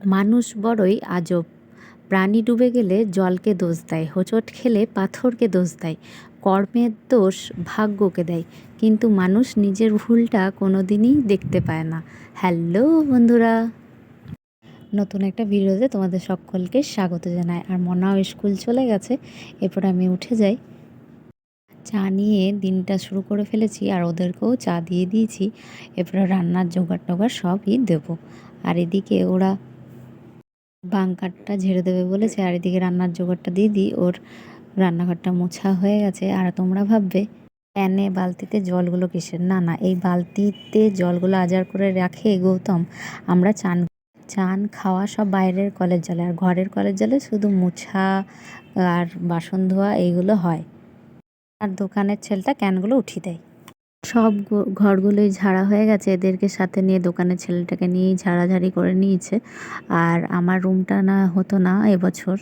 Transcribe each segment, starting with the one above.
মানুষ বড়ই আজব। প্রাণী ডুবে গেলে জলকে দোষ দেয়, হোঁচট খেলে পাথরকে দোষ দেয়, কর্মের দোষ ভাগ্যকে দেয়। কিন্তু মানুষ নিজের ভুলটা কোনো দিনই দেখতে পায় না। হ্যালো বন্ধুরা! নতুন একটা ভিডিওতে তোমাদের সকলকে স্বাগত জানাই। আর মনাও স্কুল চলে গেছে, এরপর আমি উঠে যাই। চা নিয়ে দিনটা শুরু করে ফেলেছি আর ওদেরকেও চা দিয়ে দিয়েছি। এরপরে রান্নার জোগাড় টোগাড় সবই দেবো। আর এদিকে ওরা বাঙ্কারটা ঝেড়ে দেবে বলেছে আর এদিকে রান্নার জোগাড়টা দিয়ে দিই, ওর রান্নাঘরটা মোছা হয়ে গেছে। আর তোমরা ভাববে, প্যানে বালতিতে জলগুলো কিসের? না না, এই বালতিতে জলগুলো আজার করে রাখে গৌতম। আমরা চান চান খাওয়া সব বাইরের কলের জলে, আর ঘরের কলের জলে শুধু মোছা আর বাসন ধোয়া এইগুলো হয়। আর দোকানের ছেলেটা ক্যানগুলো উঠিয়ে দেয়। সব ঘরগুলোই ঝাড়া হয়ে গেছে। এদেরকে সাথে নিয়ে দোকানের ছেলেটাকে নিয়েই ঝাড়াঝাড়ি করে নিয়েছে। আর আমার রুমটা না হতো না এবছর।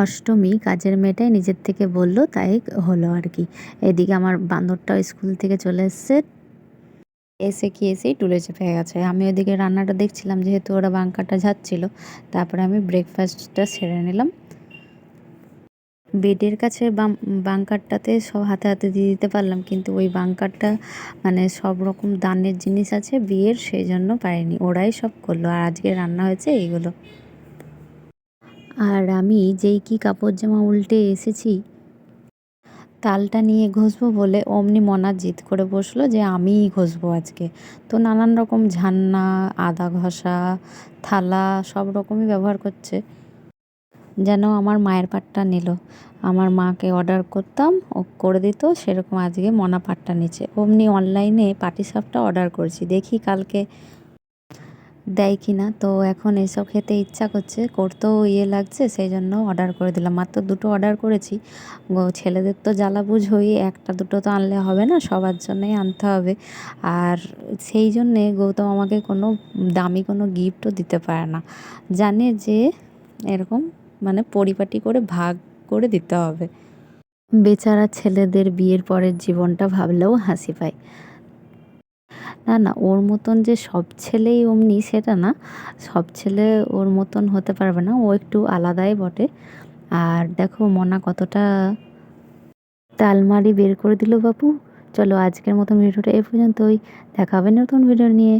অষ্টমী কাজের মেয়েটাই নিজের থেকে বলল, তাই হলো আর কি। এদিকে আমার বান্দরটাও স্কুল থেকে চলে এসছে। এসে কি এসেই টুলে চেপে গেছে। আমি ওদিকে রান্নাটা দেখছিলাম, যেহেতু ওরা বাঙ্কারটা ঝাড়ছিল। তারপরে আমি ব্রেকফাস্টটা সেরে নিলাম। বেডের কাছে বাঙ্কারটাতে সব হাতে হাতে দিয়ে দিতে পারলাম, কিন্তু ওই বাঙ্কারটা মানে সব রকম দানের জিনিস আছে বিয়ের, সেই জন্য পারিনি, ওরাই সব করল, আর আজকে রান্না হয়েছে এইগুলো। আর আমি যেই কি কাপড় জামা উল্টে এসেছি, তালটা নিয়ে ঘষবো বলে অমনি মনা জিদ করে বসল যে আমিই ঘষবো আজকে। তো নানান রকম ঝান্না, আদা ঘষা, থালা সব রকমই ব্যবহার করছে। যেন আমার মায়ের পাটটা নিল। আমার মাকে অর্ডার করতাম, ও করে দিত, সেরকম আজকে মনা পাটটা নিচ্ছে। অমনি অনলাইনে পাটিসাপটা অর্ডার করেছি। দেখি কালকে দেয় কি না তো এখন এসব খেতে ইচ্ছা করছে, করতেও ইয়ে লাগছে সেই জন্য অর্ডার করে দিলাম। মাত্র দুটো অর্ডার করেছি। ছেলেদের তো জ্বালা বুঝোই একটা দুটো তো আনলে হবে না, সবার জন্যই আনতে হবে। আর সেই জন্যে গৌতম আমাকে কোনো দামি কোনো গিফটও দিতে পারে না। জানে যে এরকম মানে পরিপাটি করে ভাগ করে দিতে হবে। বেচারা ছেলেদের বিয়ের পরের জীবনটা ভাবলেও হাসি পায়। না না, ওর মতন যে সব ছেলেই অমনি সেটা না। সব ছেলে ওর মতন হতে পারবে না, ও একটু আলাদাই বটে। আর দেখো মনা কতটা তালমারি বের করে দিল বাপু। চলো আজকের মতন ভিডিওটা এ পর্যন্তই। দেখা হবে নতুন ভিডিও নিয়ে।